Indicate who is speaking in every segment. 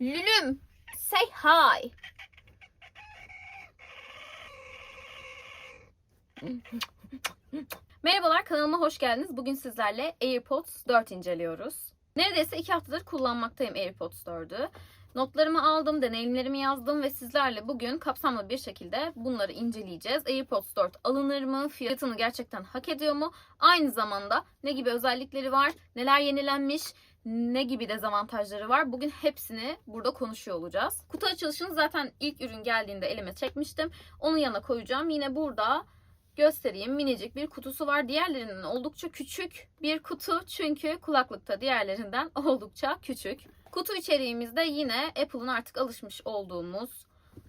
Speaker 1: Lülüm, say hi. Merhabalar kanalıma hoş geldiniz. Bugün sizlerle AirPods 4 inceliyoruz. Neredeyse iki haftadır kullanmaktayım AirPods 4'ü. Notlarımı aldım, deneyimlerimi yazdım ve sizlerle bugün kapsamlı bir şekilde bunları inceleyeceğiz. AirPods 4 alınır mı? Fiyatını gerçekten hak ediyor mu? Aynı zamanda ne gibi özellikleri var? Neler yenilenmiş? Ne gibi dezavantajları var? Bugün hepsini burada konuşuyor olacağız. Kutu açılışını zaten ilk ürün geldiğinde elime çekmiştim. Onun yanına koyacağım. Yine burada göstereyim. Minicik bir kutusu var. Diğerlerinden oldukça küçük bir kutu. Çünkü kulaklıkta diğerlerinden oldukça küçük. Kutu içeriğimizde yine Apple'ın artık alışmış olduğumuz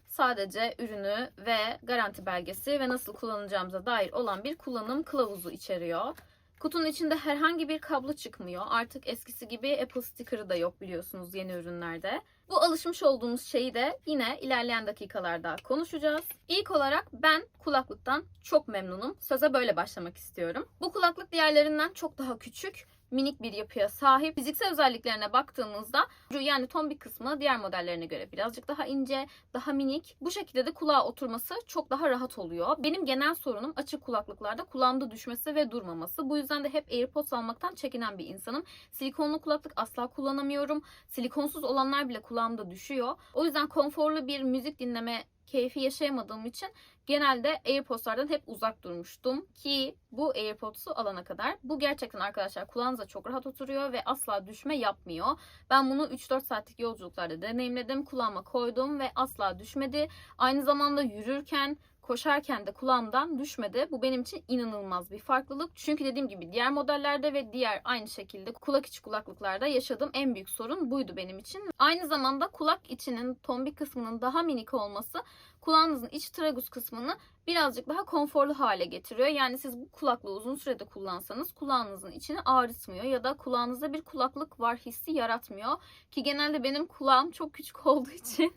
Speaker 1: sadece ürünü ve garanti belgesi ve nasıl kullanacağımıza dair olan bir kullanım kılavuzu içeriyor. Kutunun içinde herhangi bir kablo çıkmıyor. Artık eskisi gibi Apple sticker'ı da yok biliyorsunuz yeni ürünlerde. Bu alışmış olduğumuz şeyi de yine ilerleyen dakikalarda konuşacağız. İlk olarak ben kulaklıktan çok memnunum. Söze böyle başlamak istiyorum. Bu kulaklık diğerlerinden çok daha küçük minik bir yapıya sahip. Fiziksel özelliklerine baktığımızda yani tombik kısmı diğer modellerine göre birazcık daha ince, daha minik. Bu şekilde de kulağa oturması çok daha rahat oluyor. Benim genel sorunum açık kulaklıklarda kulağımda düşmesi ve durmaması. Bu yüzden de hep AirPods almaktan çekinen bir insanım. Silikonlu kulaklık asla kullanamıyorum. Silikonsuz olanlar bile kulağımda düşüyor. O yüzden konforlu bir müzik dinleme keyfi yaşayamadığım için genelde AirPods'lardan hep uzak durmuştum ki bu AirPods'u alana kadar. Bu gerçekten arkadaşlar kulağınıza çok rahat oturuyor ve asla düşme yapmıyor. Ben bunu 3-4 saatlik yolculuklarda deneyimledim. Kulağıma koydum ve asla düşmedi. Aynı zamanda yürürken koşarken de kulağımdan düşmedi. Bu benim için inanılmaz bir farklılık. Çünkü dediğim gibi diğer modellerde ve diğer aynı şekilde kulak içi kulaklıklarda yaşadığım en büyük sorun buydu benim için. Aynı zamanda kulak içinin tombik kısmının daha minik olması kulağınızın iç tragus kısmını birazcık daha konforlu hale getiriyor. Yani siz bu kulaklığı uzun sürede kullansanız kulağınızın içini ağrıtmıyor ya da kulağınızda bir kulaklık var hissi yaratmıyor. Ki genelde benim kulağım çok küçük olduğu için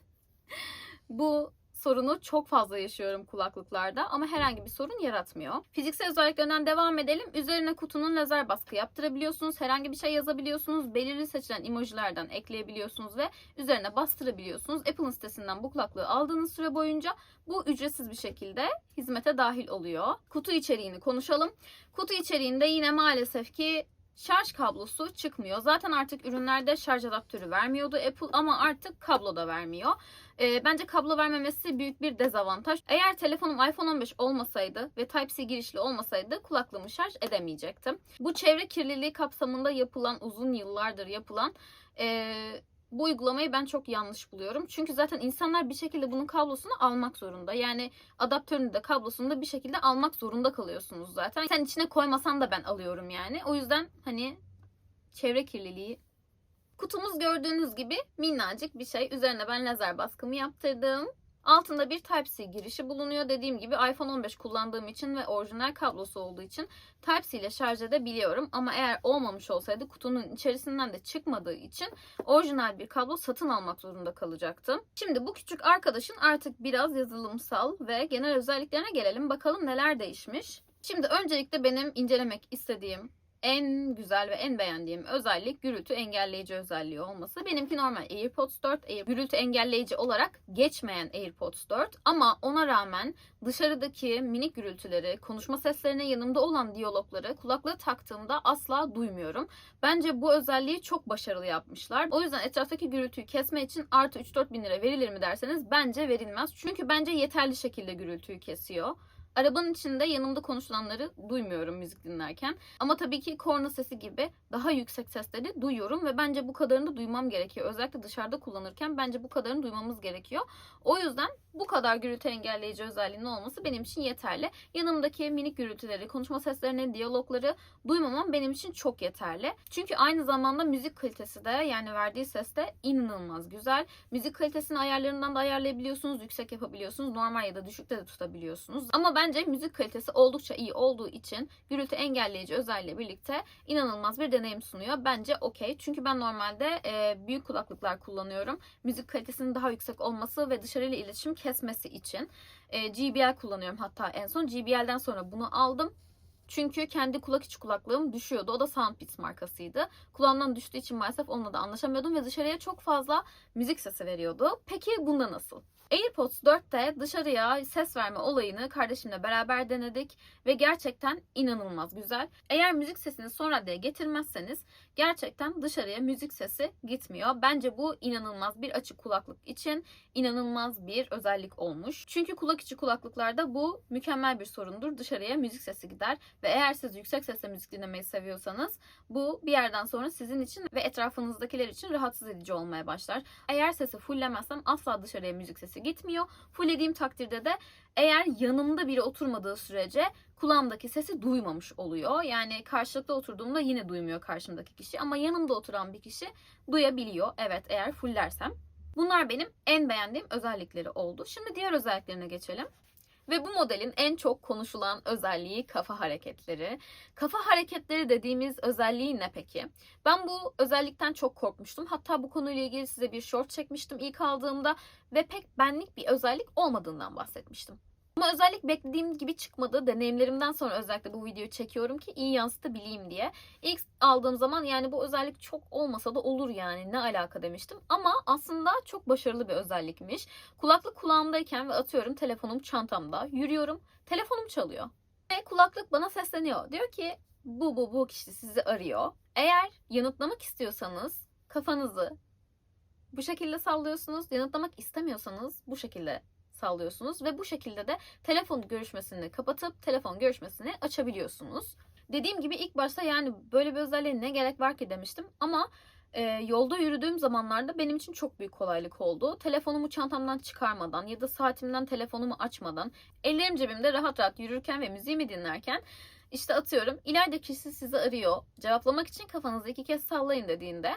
Speaker 1: bu sorunu çok fazla yaşıyorum kulaklıklarda ama herhangi bir sorun yaratmıyor. Fiziksel özelliklerinden devam edelim. Üzerine kutunun lazer baskı yaptırabiliyorsunuz. Herhangi bir şey yazabiliyorsunuz. Belirli seçilen emojilerden ekleyebiliyorsunuz ve üzerine bastırabiliyorsunuz. Apple'ın sitesinden bu kulaklığı aldığınız süre boyunca bu ücretsiz bir şekilde hizmete dahil oluyor. Kutu içeriğini konuşalım. Kutu içeriğinde yine maalesef ki şarj kablosu çıkmıyor. Zaten artık ürünlerde şarj adaptörü vermiyordu Apple ama artık kablo da vermiyor. E, bence kablo vermemesi büyük bir dezavantaj. Eğer telefonum iPhone 15 olmasaydı ve Type-C girişli olmasaydı kulaklığımı şarj edemeyecektim. Bu çevre kirliliği kapsamında yapılan uzun yıllardır yapılan e, bu uygulamayı ben çok yanlış buluyorum. Çünkü zaten insanlar bir şekilde bunun kablosunu almak zorunda. Yani adaptörünü de kablosunu da bir şekilde almak zorunda kalıyorsunuz zaten. Sen içine koymasan da ben alıyorum yani. O yüzden hani çevre kirliliği Kutumuz gördüğünüz gibi minnacık bir şey. Üzerine ben lazer baskımı yaptırdım. Altında bir Type-C girişi bulunuyor. Dediğim gibi iPhone 15 kullandığım için ve orijinal kablosu olduğu için Type-C ile şarj edebiliyorum. Ama eğer olmamış olsaydı kutunun içerisinden de çıkmadığı için orijinal bir kablo satın almak zorunda kalacaktım. Şimdi bu küçük arkadaşın artık biraz yazılımsal ve genel özelliklerine gelelim. Bakalım neler değişmiş. Şimdi öncelikle benim incelemek istediğim en güzel ve en beğendiğim özellik gürültü engelleyici özelliği olması. Benimki normal AirPods 4 Air, gürültü engelleyici olarak geçmeyen AirPods 4 ama ona rağmen dışarıdaki minik gürültüleri, konuşma seslerine yanımda olan diyalogları kulaklığı taktığımda asla duymuyorum. Bence bu özelliği çok başarılı yapmışlar. O yüzden etraftaki gürültüyü kesme için artı 3-4 bin lira verilir mi derseniz bence verilmez. Çünkü bence yeterli şekilde gürültüyü kesiyor. Arabanın içinde yanımda konuşulanları duymuyorum müzik dinlerken. Ama tabii ki korna sesi gibi daha yüksek sesleri duyuyorum ve bence bu kadarını da duymam gerekiyor. Özellikle dışarıda kullanırken bence bu kadarını duymamız gerekiyor. O yüzden bu kadar gürültü engelleyici özelliğinin olması benim için yeterli. Yanımdaki minik gürültüleri, konuşma seslerini, diyalogları duymamam benim için çok yeterli. Çünkü aynı zamanda müzik kalitesi de yani verdiği ses de inanılmaz güzel. Müzik kalitesini ayarlarından da ayarlayabiliyorsunuz, yüksek yapabiliyorsunuz, normal ya da düşükte de tutabiliyorsunuz. Ama bence müzik kalitesi oldukça iyi olduğu için gürültü engelleyici özelliğiyle birlikte inanılmaz bir deneyim sunuyor. Bence okey. Çünkü ben normalde e, büyük kulaklıklar kullanıyorum. Müzik kalitesinin daha yüksek olması ve dışarıyla iletişim kesmesi için. E, GBL kullanıyorum hatta en son. GBL'den sonra bunu aldım. Çünkü kendi kulak içi kulaklığım düşüyordu. O da Soundbeats markasıydı. Kulağımdan düştüğü için maalesef onunla da anlaşamıyordum ve dışarıya çok fazla müzik sesi veriyordu. Peki bunda nasıl? AirPods 4'te dışarıya ses verme olayını kardeşimle beraber denedik ve gerçekten inanılmaz güzel. Eğer müzik sesini son raddeye getirmezseniz gerçekten dışarıya müzik sesi gitmiyor. Bence bu inanılmaz bir açık kulaklık için inanılmaz bir özellik olmuş. Çünkü kulak içi kulaklıklarda bu mükemmel bir sorundur. Dışarıya müzik sesi gider ve eğer siz yüksek sesle müzik dinlemeyi seviyorsanız bu bir yerden sonra sizin için ve etrafınızdakiler için rahatsız edici olmaya başlar. Eğer sesi fullemezsem asla dışarıya müzik sesi gitmiyor. Fullediğim takdirde de eğer yanımda biri oturmadığı sürece kulağımdaki sesi duymamış oluyor. Yani karşılıklı oturduğumda yine duymuyor karşımdaki kişi ama yanımda oturan bir kişi duyabiliyor. Evet eğer fullersem. Bunlar benim en beğendiğim özellikleri oldu. Şimdi diğer özelliklerine geçelim. Ve bu modelin en çok konuşulan özelliği kafa hareketleri. Kafa hareketleri dediğimiz özelliği ne peki? Ben bu özellikten çok korkmuştum. Hatta bu konuyla ilgili size bir short çekmiştim ilk aldığımda ve pek benlik bir özellik olmadığından bahsetmiştim. Ama özellik beklediğim gibi çıkmadı. Deneyimlerimden sonra özellikle bu videoyu çekiyorum ki iyi yansıtabileyim diye. İlk aldığım zaman yani bu özellik çok olmasa da olur yani ne alaka demiştim. Ama aslında çok başarılı bir özellikmiş. Kulaklık kulağımdayken ve atıyorum telefonum çantamda yürüyorum. Telefonum çalıyor. Ve kulaklık bana sesleniyor. Diyor ki bu bu bu kişi sizi arıyor. Eğer yanıtlamak istiyorsanız kafanızı bu şekilde sallıyorsunuz. Yanıtlamak istemiyorsanız bu şekilde sallıyorsunuz ve bu şekilde de telefon görüşmesini kapatıp telefon görüşmesini açabiliyorsunuz. Dediğim gibi ilk başta yani böyle bir özelliğe ne gerek var ki demiştim ama e, yolda yürüdüğüm zamanlarda benim için çok büyük kolaylık oldu. Telefonumu çantamdan çıkarmadan ya da saatimden telefonumu açmadan ellerim cebimde rahat rahat yürürken ve müziğimi dinlerken işte atıyorum ileride kişi sizi arıyor. Cevaplamak için kafanızı iki kez sallayın dediğinde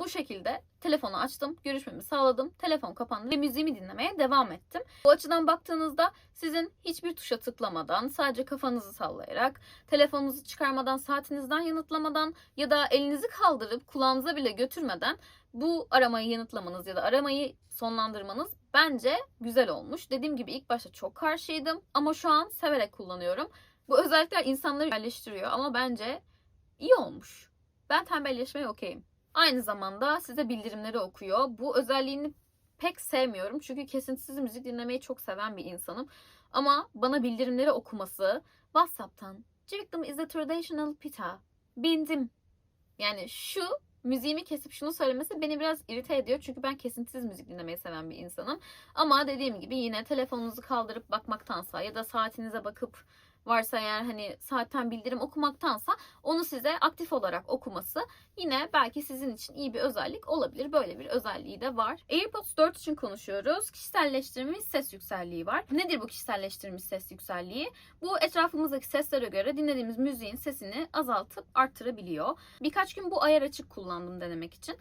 Speaker 1: bu şekilde telefonu açtım, görüşmemi sağladım, telefon kapandı ve müziğimi dinlemeye devam ettim. Bu açıdan baktığınızda sizin hiçbir tuşa tıklamadan, sadece kafanızı sallayarak, telefonunuzu çıkarmadan, saatinizden yanıtlamadan ya da elinizi kaldırıp kulağınıza bile götürmeden bu aramayı yanıtlamanız ya da aramayı sonlandırmanız bence güzel olmuş. Dediğim gibi ilk başta çok karşıydım ama şu an severek kullanıyorum. Bu özellikler insanları yerleştiriyor ama bence iyi olmuş. Ben tembelleşmeye okeyim. Aynı zamanda size bildirimleri okuyor. Bu özelliğini pek sevmiyorum. Çünkü kesintisiz müzik dinlemeyi çok seven bir insanım. Ama bana bildirimleri okuması WhatsApp'tan Civictum is a traditional pita. Bindim. Yani şu müziğimi kesip şunu söylemesi beni biraz irite ediyor. Çünkü ben kesintisiz müzik dinlemeyi seven bir insanım. Ama dediğim gibi yine telefonunuzu kaldırıp bakmaktansa ya da saatinize bakıp varsa eğer hani saatten bildirim okumaktansa onu size aktif olarak okuması yine belki sizin için iyi bir özellik olabilir. Böyle bir özelliği de var. AirPods 4 için konuşuyoruz. Kişiselleştirilmiş ses yükselliği var. Nedir bu kişiselleştirilmiş ses yükselliği? Bu etrafımızdaki seslere göre dinlediğimiz müziğin sesini azaltıp arttırabiliyor. Birkaç gün bu ayar açık kullandım denemek için.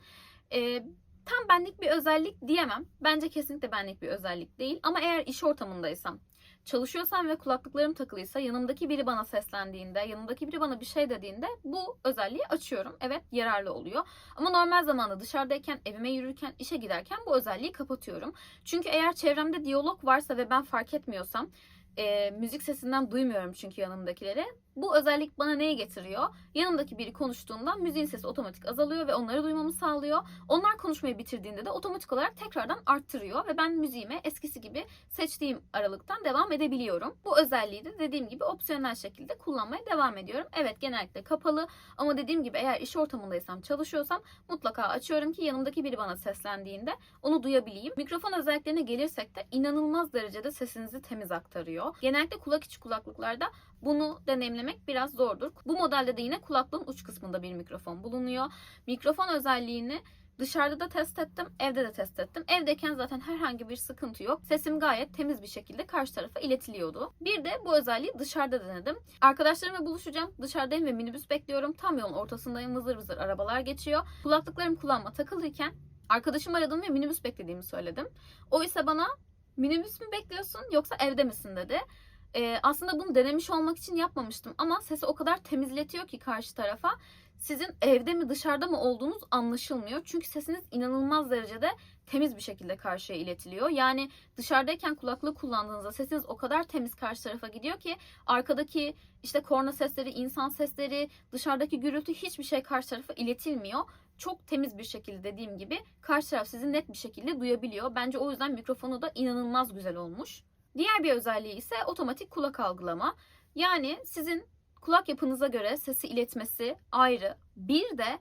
Speaker 1: Ee, tam benlik bir özellik diyemem. Bence kesinlikle benlik bir özellik değil. Ama eğer iş ortamındaysam çalışıyorsam ve kulaklıklarım takılıysa yanımdaki biri bana seslendiğinde, yanımdaki biri bana bir şey dediğinde bu özelliği açıyorum. Evet yararlı oluyor. Ama normal zamanda dışarıdayken, evime yürürken, işe giderken bu özelliği kapatıyorum. Çünkü eğer çevremde diyalog varsa ve ben fark etmiyorsam e, müzik sesinden duymuyorum çünkü yanımdakileri. Bu özellik bana neyi getiriyor? Yanımdaki biri konuştuğunda müziğin sesi otomatik azalıyor ve onları duymamı sağlıyor. Onlar konuşmayı bitirdiğinde de otomatik olarak tekrardan arttırıyor ve ben müziğime eskisi gibi seçtiğim aralıktan devam edebiliyorum. Bu özelliği de dediğim gibi opsiyonel şekilde kullanmaya devam ediyorum. Evet genellikle kapalı ama dediğim gibi eğer iş ortamındaysam, çalışıyorsam mutlaka açıyorum ki yanımdaki biri bana seslendiğinde onu duyabileyim. Mikrofon özelliklerine gelirsek de inanılmaz derecede sesinizi temiz aktarıyor. Genellikle kulak içi kulaklıklarda bunu deneyimlemek biraz zordur. Bu modelde de yine kulaklığın uç kısmında bir mikrofon bulunuyor. Mikrofon özelliğini Dışarıda da test ettim, evde de test ettim. Evdeyken zaten herhangi bir sıkıntı yok. Sesim gayet temiz bir şekilde karşı tarafa iletiliyordu. Bir de bu özelliği dışarıda denedim. Arkadaşlarımla buluşacağım. Dışarıdayım ve minibüs bekliyorum. Tam yolun ortasındayım. Vızır vızır arabalar geçiyor. Kulaklıklarım kulağıma takılıyken arkadaşım aradım ve minibüs beklediğimi söyledim. O ise bana minibüs mü bekliyorsun yoksa evde misin dedi. Ee, aslında bunu denemiş olmak için yapmamıştım ama sesi o kadar temizletiyor ki karşı tarafa sizin evde mi dışarıda mı olduğunuz anlaşılmıyor. Çünkü sesiniz inanılmaz derecede temiz bir şekilde karşıya iletiliyor. Yani dışarıdayken kulaklığı kullandığınızda sesiniz o kadar temiz karşı tarafa gidiyor ki arkadaki işte korna sesleri, insan sesleri, dışarıdaki gürültü hiçbir şey karşı tarafa iletilmiyor. Çok temiz bir şekilde dediğim gibi karşı taraf sizi net bir şekilde duyabiliyor. Bence o yüzden mikrofonu da inanılmaz güzel olmuş. Diğer bir özelliği ise otomatik kulak algılama. Yani sizin kulak yapınıza göre sesi iletmesi ayrı. Bir de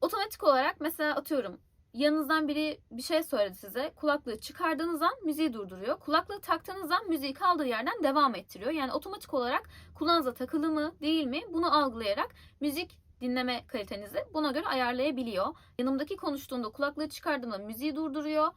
Speaker 1: otomatik olarak mesela atıyorum yanınızdan biri bir şey söyledi size. Kulaklığı çıkardığınız an müziği durduruyor. Kulaklığı taktığınız an müziği kaldığı yerden devam ettiriyor. Yani otomatik olarak kulağınıza takılı mı değil mi bunu algılayarak müzik dinleme kalitenizi buna göre ayarlayabiliyor. Yanımdaki konuştuğunda kulaklığı çıkardığımda müziği durduruyor.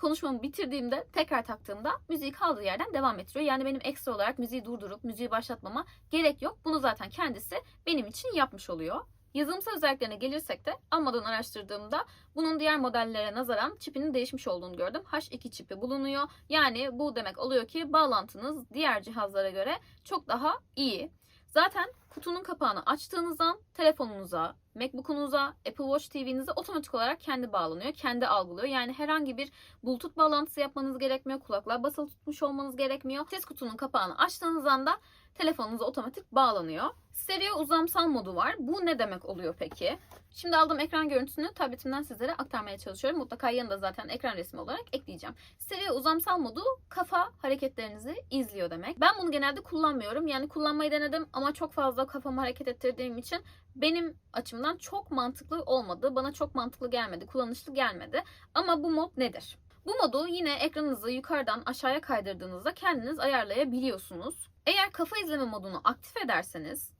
Speaker 1: Konuşmamı bitirdiğimde tekrar taktığımda müziği kaldığı yerden devam ettiriyor. Yani benim ekstra olarak müziği durdurup müziği başlatmama gerek yok. Bunu zaten kendisi benim için yapmış oluyor. Yazılımsal özelliklerine gelirsek de almadan araştırdığımda bunun diğer modellere nazaran çipinin değişmiş olduğunu gördüm. H2 çipi bulunuyor. Yani bu demek oluyor ki bağlantınız diğer cihazlara göre çok daha iyi. Zaten kutunun kapağını açtığınız an telefonunuza, MacBook'unuza, Apple Watch TV'nize otomatik olarak kendi bağlanıyor, kendi algılıyor. Yani herhangi bir Bluetooth bağlantısı yapmanız gerekmiyor, kulaklığa basılı tutmuş olmanız gerekmiyor. Ses kutunun kapağını açtığınız anda telefonunuza otomatik bağlanıyor. Stereo uzamsal modu var. Bu ne demek oluyor peki? Şimdi aldığım ekran görüntüsünü tabletimden sizlere aktarmaya çalışıyorum. Mutlaka yanında zaten ekran resmi olarak ekleyeceğim. Stereo uzamsal modu kafa hareketlerinizi izliyor demek. Ben bunu genelde kullanmıyorum. Yani kullanmayı denedim ama çok fazla kafamı hareket ettirdiğim için benim açımdan çok mantıklı olmadı. Bana çok mantıklı gelmedi, kullanışlı gelmedi. Ama bu mod nedir? Bu modu yine ekranınızı yukarıdan aşağıya kaydırdığınızda kendiniz ayarlayabiliyorsunuz. Eğer kafa izleme modunu aktif ederseniz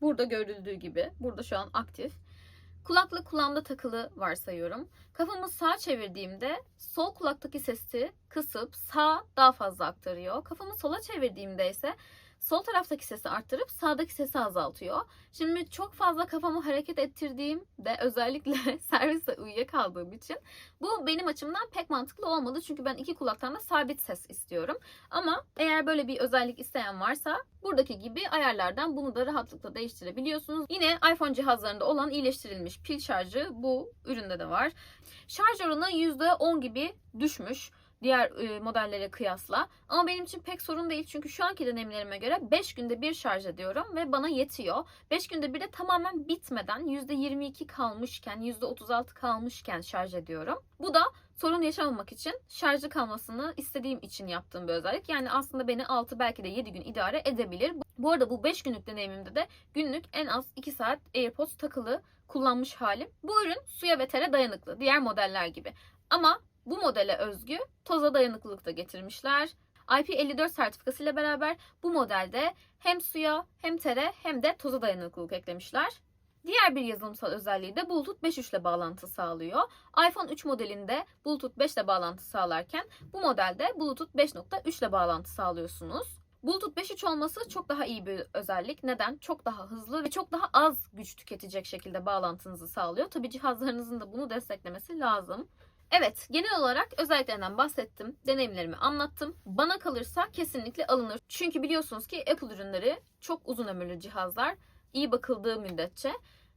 Speaker 1: burada görüldüğü gibi burada şu an aktif. Kulaklık kulağımda takılı varsayıyorum. Kafamı sağa çevirdiğimde sol kulaktaki sesi kısıp sağ daha fazla aktarıyor. Kafamı sola çevirdiğimde ise sol taraftaki sesi arttırıp sağdaki sesi azaltıyor. Şimdi çok fazla kafamı hareket ettirdiğimde özellikle serviste uyuyakaldığım için bu benim açımdan pek mantıklı olmadı. Çünkü ben iki kulaktan da sabit ses istiyorum. Ama eğer böyle bir özellik isteyen varsa buradaki gibi ayarlardan bunu da rahatlıkla değiştirebiliyorsunuz. Yine iPhone cihazlarında olan iyileştirilmiş pil şarjı bu üründe de var. Şarj oranı %10 gibi düşmüş diğer e, modellere kıyasla. Ama benim için pek sorun değil çünkü şu anki deneyimlerime göre 5 günde bir şarj ediyorum ve bana yetiyor. 5 günde bir de tamamen bitmeden %22 kalmışken, %36 kalmışken şarj ediyorum. Bu da sorun yaşamamak için şarjlı kalmasını istediğim için yaptığım bir özellik. Yani aslında beni 6 belki de 7 gün idare edebilir. Bu arada bu 5 günlük deneyimimde de günlük en az 2 saat AirPods takılı kullanmış halim. Bu ürün suya ve tere dayanıklı diğer modeller gibi. Ama bu modele özgü toza dayanıklılık da getirmişler. IP54 sertifikası ile beraber bu modelde hem suya hem tere hem de toza dayanıklılık eklemişler. Diğer bir yazılımsal özelliği de Bluetooth 5.3 ile bağlantı sağlıyor. iPhone 3 modelinde Bluetooth 5 ile bağlantı sağlarken bu modelde Bluetooth 5.3 ile bağlantı sağlıyorsunuz. Bluetooth 5.3 olması çok daha iyi bir özellik. Neden? Çok daha hızlı ve çok daha az güç tüketecek şekilde bağlantınızı sağlıyor. Tabi cihazlarınızın da bunu desteklemesi lazım. Evet, genel olarak özelliklerinden bahsettim, deneyimlerimi anlattım. Bana kalırsa kesinlikle alınır. Çünkü biliyorsunuz ki Apple ürünleri çok uzun ömürlü cihazlar. iyi bakıldığı müddetçe.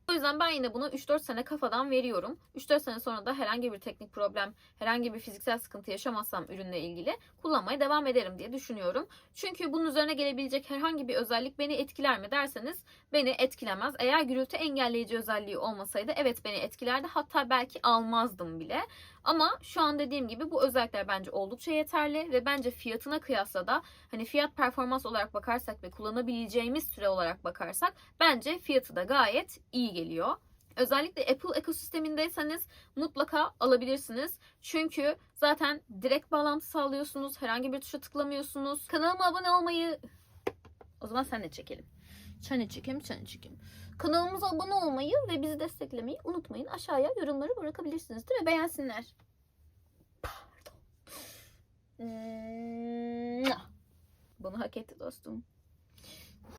Speaker 1: O yüzden ben yine buna 3-4 sene kafadan veriyorum. 3-4 sene sonra da herhangi bir teknik problem, herhangi bir fiziksel sıkıntı yaşamazsam ürünle ilgili kullanmaya devam ederim diye düşünüyorum. Çünkü bunun üzerine gelebilecek herhangi bir özellik beni etkiler mi derseniz beni etkilemez. Eğer gürültü engelleyici özelliği olmasaydı evet beni etkilerdi. Hatta belki almazdım bile. Ama şu an dediğim gibi bu özellikler bence oldukça yeterli ve bence fiyatına kıyasla da hani fiyat performans olarak bakarsak ve kullanabileceğimiz süre olarak bakarsak bence fiyatı da gayet iyi geliyor. Özellikle Apple ekosistemindeyseniz mutlaka alabilirsiniz. Çünkü zaten direkt bağlantı sağlıyorsunuz. Herhangi bir tuşa tıklamıyorsunuz. Kanalıma abone olmayı... O zaman sen de çekelim. Çekelim, sen de çekelim. Kanalımıza abone olmayı ve bizi desteklemeyi unutmayın. Aşağıya yorumları bırakabilirsiniz değil mi? Beğensinler. Pardon. Bunu hak etti dostum.